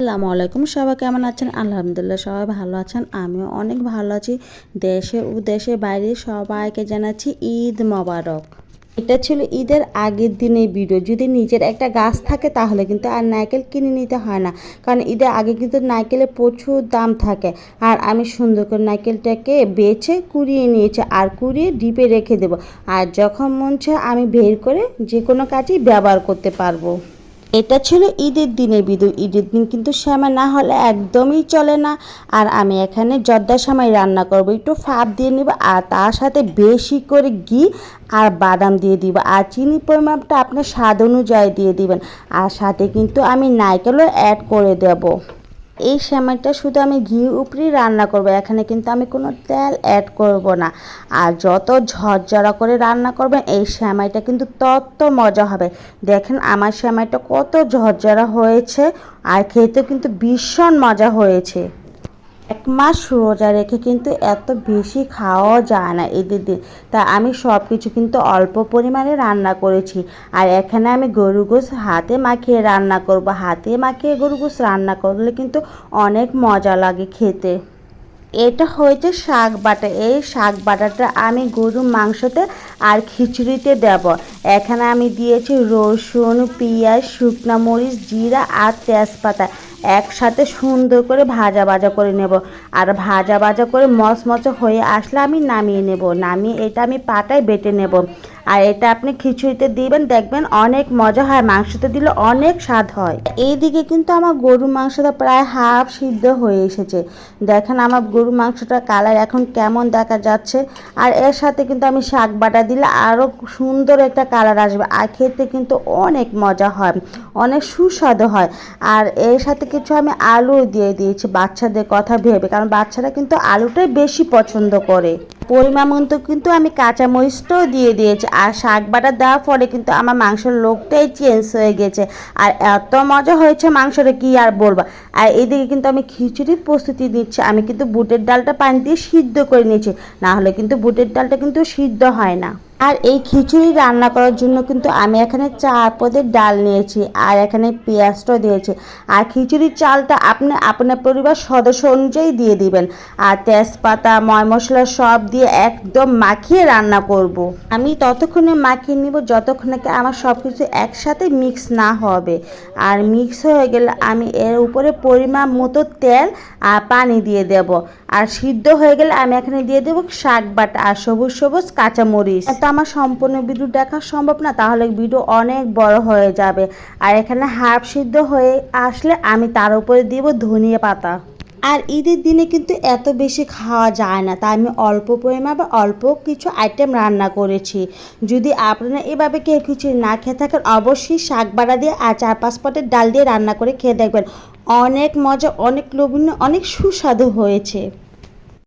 আসসালামু আলাইকুম। সবাই কেমন আছেন? আলহামদুলিল্লাহ সবাই ভালো আছেন। আমিও অনেক ভালো আছি। দেশে ও দেশের বাইরে সবাইকে জানাচ্ছি ঈদ মোবারক। এটা ছিল ঈদের আগের দিনের ভিডিও। যদি নিজের একটা গাছ থাকে তাহলে কিন্তু আর নারকেল কিনে নিতে হয় না। কারণ ঈদের আগে কিন্তু নারকেলের প্রচুর দাম থাকে। আর আমি সুন্দর করে নারকেলটাকে বেছে কুড়িয়ে নিয়েছি আর কুড়িয়ে ডিপে রেখে দেবো। আর যখন মন আমি বের করে যে কোনো কাজই ব্যবহার করতে পারব। এটা ছিল ঈদের দিনে বিদু ঈদের দিন কিন্তু শ্যামা না হলে একদমই চলে না। আর আমি এখানে জর্দার সময় রান্না করব। একটু ফাপ দিয়ে নেব আর তার সাথে বেশি করে ঘি আর বাদাম দিয়ে দিব। আর চিনি পরিমাপটা আপনার স্বাদ অনুযায়ী দিয়ে দিবেন। আর সাথে কিন্তু আমি নাইকেলও অ্যাড করে দেবো। এই সেমাইটা শুধু আমি ঘি উপরেই রান্না করব, এখানে কিন্তু আমি কোনো তেল অ্যাড করব না। আর যত ঝরঝরা করে রান্না করবেন, এই সেমাইটা কিন্তু তত মজা হবে। দেখেন আমার সেমাইটা কত ঝরঝরা হয়েছে, আর খেতে কিন্তু ভীষণ মজা হয়েছে। এক মাস রোজা রেখে কিন্তু এত বেশি খাওয়া যায় না এদের দিন। তা আমি সব কিছু কিন্তু অল্প পরিমাণে রান্না করেছি। আর এখানে আমি গরু গোস হাতে মাখিয়ে রান্না করব। হাতে মাখিয়ে গরু গোস রান্না করলে কিন্তু অনেক মজা লাগে খেতে। এটা হয়েছে শাক বাটা। এই শাক বাটাটা আমি গরুর মাংসতে আর খিচুড়িতে দেব। এখানে আমি দিয়েছি রসুন, পেঁয়াজ, শুকনো মরিচ, জিরা আর তেজপাতা। একসাথে সুন্দর করে ভাজা ভাজা করে নেব। আর ভাজা ভাজা করে মচমচে হয়ে আসলে আমি নামিয়ে নেব। নামিয়ে এটা আমি পাটায় বেটে নেব। আর এটা আপনি খিচুড়িতে দিবেন, দেখবেন অনেক মজা হয়, মাংসতে দিলে অনেক স্বাদ হয়। এইদিকে কিন্তু আমার গরু মাংসটা প্রায় হাফ সিদ্ধ হয়ে এসেছে। দেখেন আমার গরু মাংসটা কালার এখন কেমন দেখা যাচ্ছে। আর এর সাথে কিন্তু আমি শাক বাটা দিলে আরও সুন্দর একটা কালার আসবে। আর খেতে কিন্তু অনেক মজা হয়, অনেক সুস্বাদু হয়। আর এর সাথে কিছু আমি আলু দিয়ে দিয়েছি, বাচ্চাদের কথা ভেবে। কারণ বাচ্চারা কিন্তু আলুটাই বেশি পছন্দ করে। পরিমাণ মতো কিন্তু আমি কাঁচা মরিচটাও দিয়ে দিয়েছি। আর শাক বাটা দেওয়ার পরে কিন্তু আমার মাংসের লোকটাই চেঞ্জ হয়ে গেছে। আর এত মজা হয়েছে মাংসটা কি আর বলব? আর এদিকে কিন্তু আমি খিচুড়ির প্রস্তুতি দিচ্ছি আমি কিন্তু বুটের ডালটা পানি দিয়ে সিদ্ধ করে নিয়েছি। না হলে কিন্তু বুটের ডালটা কিন্তু সিদ্ধ হয় না। আর এই খিচুড়ি রান্না করার জন্য কিন্তু আমি এখানে চার পদের ডাল নিয়েছি আর এখানে পেঁয়াজটাও দিয়েছি। আর খিচুড়ির চালটা আপনি আপনার পরিবার সদস্য অনুযায়ী দিয়ে দিবেন। আর তেজপাতা ময় মশলা সব দিয়ে একদম মাখিয়ে রান্না করব। আমি ততক্ষণে মাখিয়ে নিব যতক্ষণে আমার সব কিছু একসাথে মিক্স না হবে। আর মিক্স হয়ে গেলে আমি এর উপরে পরিমাণ মতো তেল আর পানি দিয়ে দেব। আর সিদ্ধ হয়ে গেলে আমি এখানে দিয়ে দেবো শাক বাটা আর সবুজ সবুজ কাঁচামরিচ। আমার সম্পূর্ণ ভিডিও দেখা সম্ভব না, তাহলে ভিডিও অনেক বড় হয়ে যাবে। আর এখানে হাফ সিদ্ধ হয়ে আসলে আমি তার উপরে দিব ধনিয়া পাতা। আর ঈদের দিনে কিন্তু এত বেশি খাওয়া যায় না, তাই আমি অল্প পরিমাণে অল্প কিছু আইটেম রান্না করেছি। যদি আপনারা এভাবে কেউ কিছু না খেয়ে থাকেন, অবশ্যই শাক বাড়া দিয়ে আর চার পাঁচ পটের ডাল দিয়ে রান্না করে খেয়ে দেখবেন। অনেক মজা, অনেক লোভনীয়, অনেক সুস্বাদু হয়েছে।